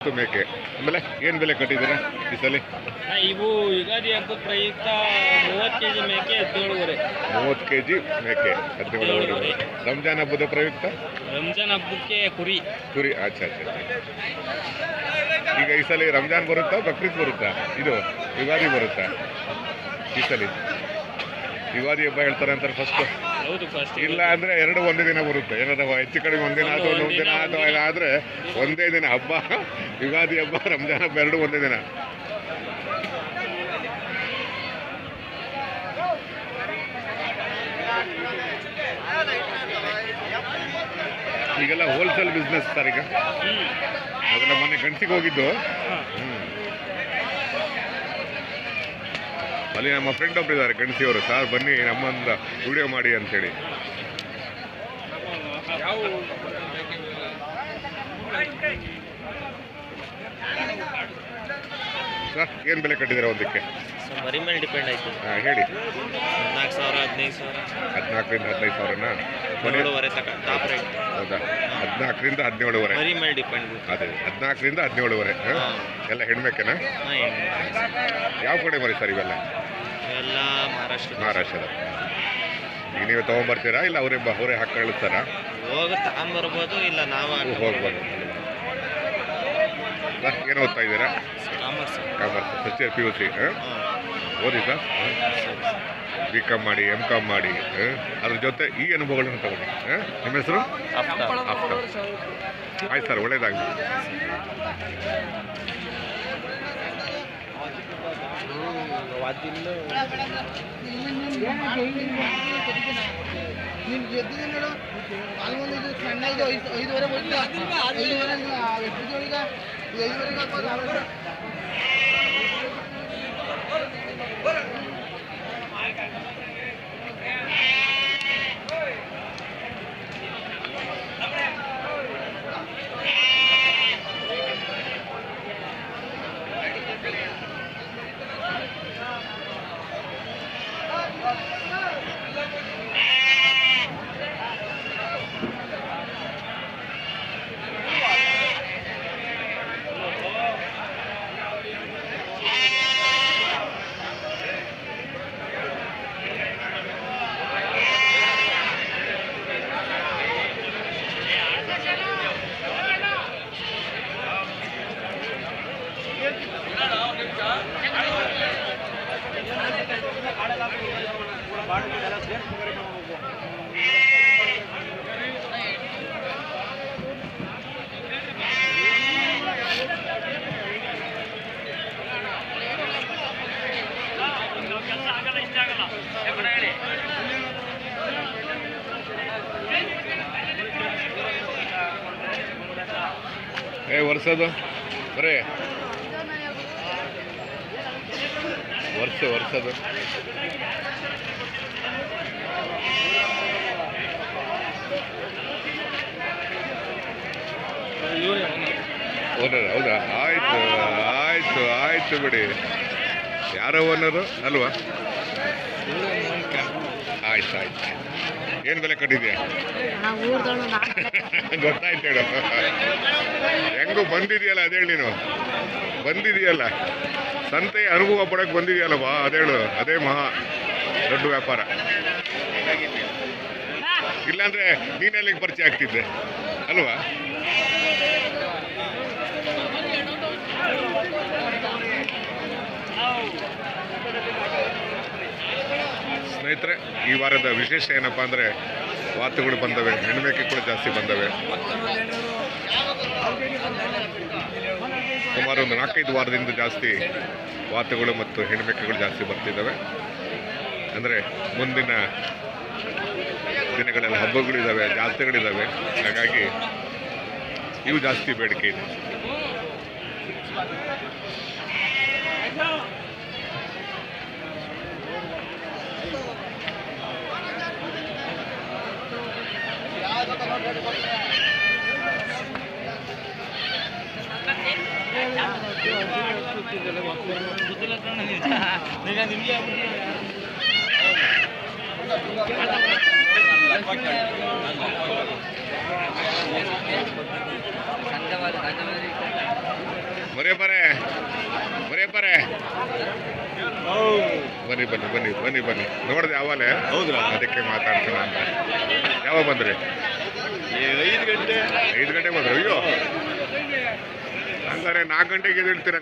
ಮೇಕೆ. ಆಮೇಲೆ ಏನು ಬೆಲೆ ಕಟ್ಟಿದ್ದೀರಾ ಈ ಸಲ? ಇವು ಯುಗಾದಿ ಹಬ್ಬದ ಪ್ರಯುಕ್ತ ಮೂವತ್ತು ಕೆ ಜಿ ಮೇಕೆ ಹದಿನೇಳುವರೆ. ಮೂವತ್ತು ಕೆ ಜಿ ಮೇಕೆ ಹದಿನೇಳುವರೆ. ರಂಜಾನ್ ಹಬ್ಬದ ಪ್ರಯುಕ್ತ? ರಂಜಾನ್ ಹಬ್ಬಕ್ಕೆ ಕುರಿ. ಕುರಿ ಆಚೆ ಆಚೆ. ಈಗ ಈ ಸಲ ರಂಜಾನ್ ಬರುತ್ತಾ ಬಕ್ರೀದ್ ಬರುತ್ತಾ? ಇದು ಯುಗಾದಿ ಬರುತ್ತಾ? ಈ ಸಲ. ಯುಗಾದಿ ಹಬ್ಬ ಹೇಳ್ತಾರೆ ಅಂತಾರೆ ಫಸ್ಟ್ ಇಲ್ಲ ಅಂದ್ರೆ ಎರಡು ಒಂದೇ ದಿನ ಬರುತ್ತೆ. ಏನಾದ್ರು ಹೆಚ್ಚು ಕಡಿಮೆ ಒಂದಿನ ಒಂದು ಅಥವಾ ಒಂದು ದಿನ ಅಥವಾ ಇಲ್ಲ ಆದ್ರೆ ಒಂದೇ ದಿನ ಹಬ್ಬ ಯುಗಾದಿ ಹಬ್ಬ ರಂಜಾನ್ ಹಬ್ಬ ಎರಡು ಒಂದೇ ದಿನ. ಈಗೆಲ್ಲ ಹೋಲ್ಸೇಲ್ ಬಿಸ್ನೆಸ್ ಸರ್ ಈಗ. ಅದನ್ನ ಅದೆಲ್ಲ ಮೊನ್ನೆ ಗಂಟಿಗೆ ಹೋಗಿದ್ದು. ಹಾ. ಅಲ್ಲಿ ನಮ್ಮ ಫ್ರೆಂಡ್ ಒಬ್ರು ಇದ್ದಾರೆ ಗಣಸಿಯವರು ಸರ್ ಬನ್ನಿ ನಮ್ಮಂದ ವಿಡಿಯೋ ಮಾಡಿ ಅಂತೇಳಿ. ಸರ್ ಏನು ಬೆಲೆ ಕಟ್ಟಿದ್ದೀರಾ ಒಂದಕ್ಕೆ? ಮರಿ ಮೇಲೆ ಡಿಪೆಂಡ್ ಆಯ್ತು. ಹಾಂ ಹೇಳಿ. ಹದಿನಾಲ್ಕು ಸಾವಿರ ಹದಿನೈದು ಸಾವಿರ. ಹದಿನಾಲ್ಕರಿಂದ ಹದಿನೈದು ಸಾವಿರನಾ? ಹದಿನೇಳುವರೆ ತಕ ಟಾಪ್ ರೇಟ್ ಹೌದಾ? ಹದಿನಾಲ್ಕರಿಂದ ಹದಿನೇಳುವರೆ. ಮರಿ ಮೇಲೆ ಡಿಪೆಂಡ್ ಅದೇ ಹದಿನಾಲ್ಕರಿಂದ ಹದಿನೇಳುವರೆ. ಹಾಂ? ಎಲ್ಲ ಹೆಣ್ಮೇಕೆನಾ ಯಾವ ಕಡೆ ಮರಿ ಸರ್ ಇವೆಲ್ಲ? ಎಲ್ಲ ಮಹಾರಾಷ್ಟ್ರ ಮಹಾರಾಷ್ಟ್ರದ. ಈಗ ನೀವು ತೊಗೊಂಬರ್ತೀರಾ? ಇಲ್ಲ ಅವರೇ ಅವರೇ ಹಾಕಿ ಕಳಿಸ್ತಾರಾ? ಹೋಗಿ ತಗೊಂಬರ್ಬೋದು ಇಲ್ಲ ನಾವು ಹೋಗ್ಬೋದು ಏನು ಓದ್ತಾ ಇದ್ದೀರಾ? Commerce. Commerce. First year P U C ಓದಿ ಸರ್? ಬಿ ಕಾಮ್ ಮಾಡಿ ಎಂ ಕಾಮ್ ಮಾಡಿ? ಅದ್ರ ಜೊತೆ ಈ ಅನುಭವಗಳನ್ನು ತಗೊಳ್ಳಿ? ನಿಮ್ಮ ಹೆಸರು? ಆಯ್ತು ಸರ್ ಒಳ್ಳೇದಾಗಲಿ. వాద్యంలో నేను చెప్తున్నాడు నాలుగు వందల రెండు ఐదు ఐదు వరకు ఐదు వరకు ఐదు వరకు ಏ ವರ್ಷದ ಬರೇ. ವರ್ಷ, ವರ್ಷದ. ಓನರ್, ಹೌದಾ? ಆಯ್ತು ಆಯ್ತು ಆಯ್ತು ಬಿಡಿ. ಯಾರೋ ಓನರು? ಅಲ್ವಾ ಆಯ್ತು ಆಯ್ತು. ಏನು ಬೆಲೆ ಕಟ್ಟಿದ್ಯಾ? ಗೊತ್ತಾಯ್ತು ಹೇಳು. ಹೆಂಗು ಬಂದಿದೆಯಲ್ಲ ಅದೇಳಿ ನೀನು. ಬಂದಿದೆಯಲ್ಲ. ಸಂತೆ ಅನುಭವ ಪಡಕ್ಕೆ ಬಂದಿದೆಯಲ್ಲವಾ ಅದೇಳು ಅದೇ ಮಹಾ ದೊಡ್ಡ ವ್ಯಾಪಾರ. ಇಲ್ಲಾಂದ್ರೆ ನೀನೆಲ್ಲಿಗೆ ಪರಿಚಯ ಆಗ್ತಿದ್ದೆ? ಅಲ್ವಾ? ಸ್ನೇಹಿತರೆ, ಈ ವಾರದ ವಿಶೇಷ ಏನಪ್ಪಾ ಅಂದರೆ, ವಾತುಗಳು ಬಂದವೆ ಹೆಣ್ಮೇಕೆಗಳು ಜಾಸ್ತಿ ಬಂದವೆ. ಸುಮಾರು ಒಂದು ನಾಲ್ಕೈದು ವಾರದಿಂದ ಜಾಸ್ತಿ ವಾತಗಳು ಮತ್ತು ಹೆಣ್ಮೆಕ್ಕಗಳು ಜಾಸ್ತಿ ಬರ್ತಿದ್ದಾವೆ. ಅಂದರೆ ಮುಂದಿನ ದಿನಗಳಲ್ಲಿ ಹಬ್ಬಗಳಿದ್ದಾವೆ ಜಾತ್ರೆಗಳಿದ್ದಾವೆ ಹಾಗಾಗಿ ಇವು ಜಾಸ್ತಿ ಬೇಡಿಕೆ ಇದೆ. ಬರೇ ಬರೇ. ಬರೀ ಬರೇ. ಬನ್ನಿ ಬನ್ನಿ ಬನ್ನಿ ಬನ್ನಿ ಬನ್ನಿ. ನೋಡಿದೆ ಯಾವಾಗಲೇ ಹೌದ್ರ? ಅದಕ್ಕೆ ಮಾತಾಡ್ತೀನಿ ಅಂತ. ಯಾವಾಗ ಬಂದ್ರಿ? ಐದು ಗಂಟೆ. ಐದು ಗಂಟೆ ಬಂದ್ರಿ? ಅಯ್ಯೋ. ಹಂಗಾರೆ ನಾಲ್ಕು ಗಂಟೆಗೆ ಎದ್ದಿಡ್ತೀರ